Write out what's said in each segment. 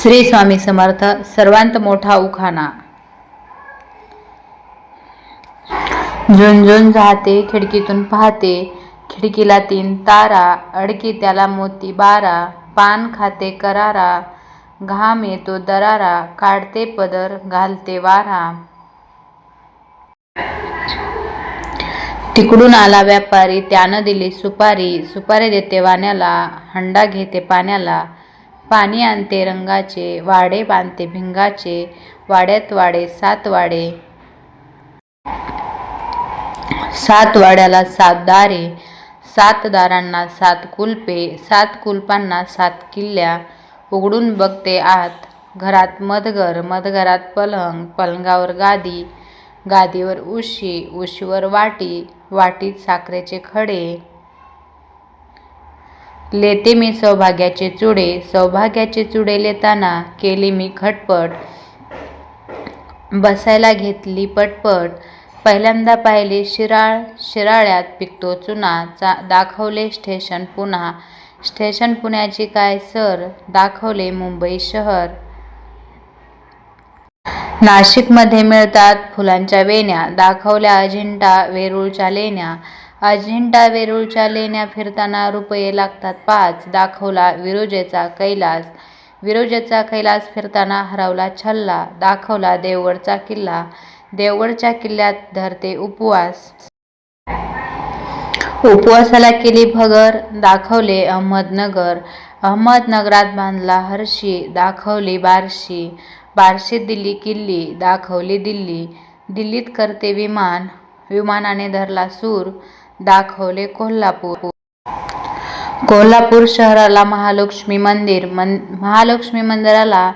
श्री स्वामी समर्थ सर्वांत मोठा उखाणा. झुंझुन जाते खिडकीतून पाहते. खिडकीला तीन तारा अडकी त्याला मोती बारा. पान खाते करारा घाम येतो दरारा. काढते पदर घालते वारा. तिकडून आला व्यापारी त्यानं दिली सुपारी. सुपारी देते वाण्याला हंडा घेते पाण्याला. पाणी आणते रंगाचे वाडे बांधते भिंगाचे वाड्यात वाडे सात वाडे. सात वाड्याला सात दारे सात दारांना सात कुलपे सात कुलपांना सात किल्ल्या. उघडून बघते आत घरात मधगर मधघरात पलंग पलंगावर गादी गादीवर उशी उशीवर वाटी वाटीत साखरेचे खडे. लेते मी सौभाग्याचे चुडे. सौभाग्याचे चुडे लेताना केली मी खटपट. बसायला घेतली पटपट. पहिल्यांदा पाहिले शिराळ शिराळ्यात पिकतो चुना. चा दाखवले स्टेशन पुन्हा. स्टेशन पुण्याची काय सर? दाखवले मुंबई शहर. नाशिकमध्ये मिळतात फुलांच्या वेण्या. दाखवल्या अजिंठा वेरूळच्या लेण्या. अजिंठा वेरूळच्या लेण्या फिरताना रुपये लागतात पाच. दाखवला विरोजेचा कैलास. विरोजेचा कैलास फिरताना हरवला छल्ला. दाखवला देवगडचा किल्ला. देवगडच्या किल्ल्यात धरते उपवास. उपवासाला केली भगर. दाखवले अहमदनगर. अहमदनगरात बांधला हर्षी. दाखवली बार्शी. बार्शीत दिल्ली किल्ली. दाखवली दिल्ली. दिल्लीत करते विमान. विमानाने धरला सूर. दाखवले कोल्हापूर. कोल्हापूर शहराला महालक्ष्मी मंदिर मन महालक्ष्मी मंदिराला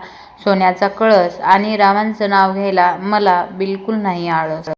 सोन्याचा कळस आणि रामांचं नाव घ्यायला मला बिलकुल नाही आळस.